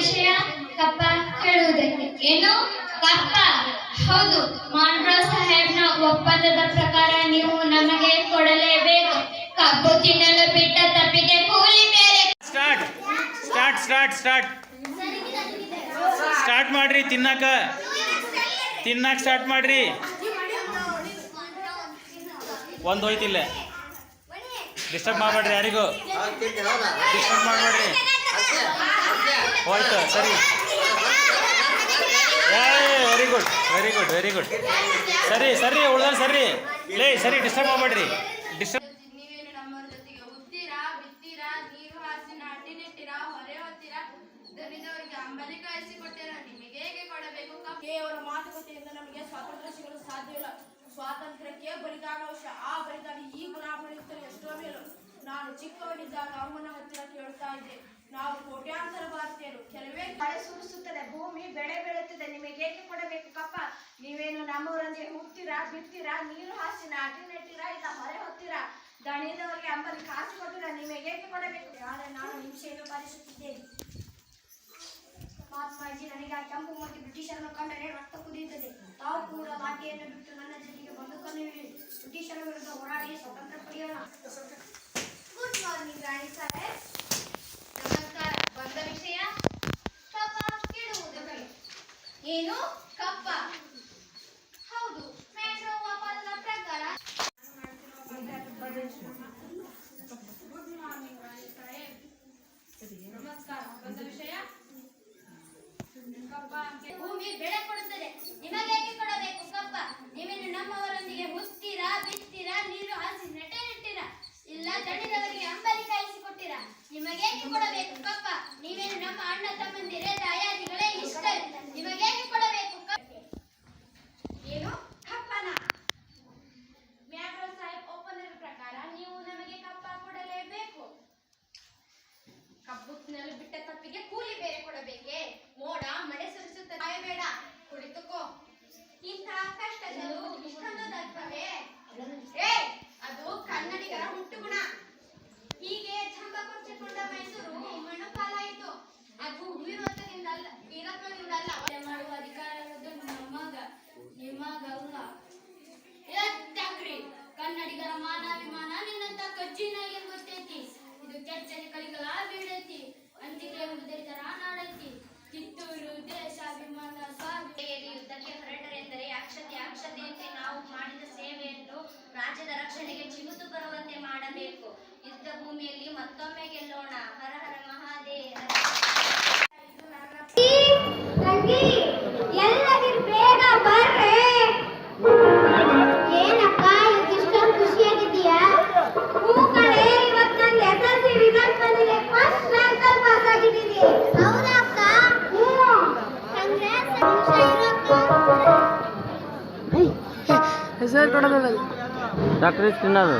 ವಿಷಯ ಕಪ್ಪ ಹೇಳುವುದಕ್ಕೆ. ಏನು? ಕಪ್ಪ. ಹೌದು ಮಾಂಡ್ರೋ ಸಾಹೇಬ್ನ ಒಪ್ಪಂದದ ಪ್ರಕಾರ ನೀವು ನಮಗೆ ಕೊಡಲೇಬೇಕು. ಕಬ್ಬು ತಿನ್ನಲು ಬಿಟ್ಟ ತಪ್ಪಿಗೆ ಕೂಲಿ ಬೇರೆ start start start start. Start ಮಾಡ್ರಿ, ತಿನ್ನಕ. ತಿನ್ನಕ ಸ್ಟಾರ್ಟ್ ಮಾಡ್ರಿ. ಒಂದು ಹೋಯ್ತಿಲ್ಲ. ಡಿಸ್ಟರ್ಬ್ ಮಾಡಬೇಡ್ರಿ ಯಾರಿಗೂ. ಡಿಸ್ಟರ್ಬ್ ಮಾಡಬೇಡ್ರಿ. ಹೋಯ್ತು ಸರಿ very good very good very good ಸರಿ ಸರಿ ಉಳ್ದ ಸರಿ ಲೇ ಸರಿ ಡಿಸ್ಟರ್ಬ್ ಮಾಡಬೇಡ್ರಿ ಡಿಸ್ಟರ್ಬ್ ಕೇವಲ ಮಾತುಕತೆಯಿಂದ ನಮಗೆ ಸ್ವಾತಂತ್ರ್ಯ ಸಿಗಲು ಸಾಧ್ಯವಿಲ್ಲ ಸ್ವಾತಂತ್ರ್ಯಕ್ಕೆ ಬಲಿದಾನವಶ. ಆ ಬಲಿದಾನ ಈ ಎಷ್ಟೋ ಮೇಲು. ನಾನು ಚಿಕ್ಕವನಿದ್ದಾಗ ಅಮ್ಮನ ಹತ್ತಿರ ಕೇಳ್ತಾ ಇದ್ದೆ. ನಾವು ಕೋಟ್ಯಾಂತರ ಭಾರತೀಯರು. ಕೆಲವೇ ಮಳೆ ಸುರಿಸುತ್ತದೆ ಭೂಮಿ ಬೆಳೆ ಬೆಳೆಯುತ್ತದೆ ನಿಮಗೆ ಏಕೆ ಕೊಡಬೇಕು ಕಪ್ಪ? ನೀವೇನು ನಮ್ಮವರೊಂದಿಗೆ ಹುಡ್ತೀರಾ ಬಿಡ್ತೀರಾ ನೀರು ಹಾಸಿ ನಾಟಿ ನೆಟ್ಟಿರಾ ಇಲ್ಲ ಹೊರೆ ಹೊತ್ತೀರಾ? ದಣಿದವರಿಗೆ ಅಂಬಲಿ ಕಾಸು ಕೊಟ್ಟಿರಾ ನಿಮಗೆ ಏಕೆ ಕೊಡಬೇಕು? ಆದರೆ ನಾನು ಹಿಂಸೆಯನ್ನು ಪಾಲಿಸುತ್ತಿದ್ದೇನೆ ಮಹಾತ್ಮಾಜಿ ನನಗೆ ಆ ಕೆಂಪು ಮತ್ತು ಬ್ರಿಟಿಷರನ್ನು ಕಂಡರೆ ರಕ್ತ ಕುದಿಯುತ್ತದೆ. ತಾವು ಕೂಡ ಬಾಕಿಯನ್ನು ಬಿಟ್ಟು ನನ್ನ ಜೊತೆಗೆ ಬಂದೂಕನ್ನು ಹಿಡಿದು ಬ್ರಿಟಿಷರ ವಿರುದ್ಧ ಹೋರಾಡಿ ಸ್ವತಂತ್ರ ಪಡೆಯೋಣ. ಗುಡ್ ಮಾರ್ನಿಂಗ್ ರಾಣಿ ಸಾಹೇಬ್ ನಮಸ್ಕಾರ ಬಂದ ವಿಷಯ ಕಪ್ಪ ಕೇಳುವುದಕ್ಕೆ ಏನು ಕಪ್ಪ ಹೌದು ಮೆಟ್ರೋ ಒಪ್ಪಂದದ ಪ್ರಕಾರ ಗುಡ್ ಮಾರ್ನಿಂಗ್ ರಾಣಿ ಸಾಹೇಬ್ ನಮಸ್ಕಾರ ಬಂದ ವಿಷಯ ಕಪ್ಪ ಅಂಕೆ- ಭೂಮಿ ಬೆಳೆ ಕೊಡುತ್ತದೆ ನಿಮಗೇಕೆ ಕೊಡಬೇಕು ಕಪ್ಪ ನೀವೇನು ನಮ್ಮವರೊಂದಿಗೆ ಹುತ್ತೀರಾ ಬಿತ್ತೀರಾ ನೀರು ಹಾಸಿ ನೆಟ್ಟೆ ನೆಟ್ಟಿರಾ ಇಲ್ಲ ದಣಿದವರಿಗೆ ಅಂಬಲಿ ಕಾಯಿಸಿ ಕೊಟ್ಟಿರಾ ನಿಮಗೇಕೆ ಕೊಡಬೇಕು ಪಪ್ಪ ನೀವೇನು ನಮ್ಮ ಅಣ್ಣ ತಮ್ಮಂದಿರೇ ರಾಜ್ಯದ ರಕ್ಷಣೆಗೆ ಚಿಗುತು ಬರುವಂತೆ ಮಾಡಬೇಕು. ಯುದ್ಧ ಭೂಮಿಯಲ್ಲಿ ಮತ್ತೊಮ್ಮೆ ಗೆಲ್ಲೋಣ. ಹರ ಹರ ಮಹಾದೇವ. ಕೊಡೋದಲ್ಲ ರಿಸಲ್ಟ್ ಬಂದಿದೆ. డాక్టర్ ఇస్తున్నారు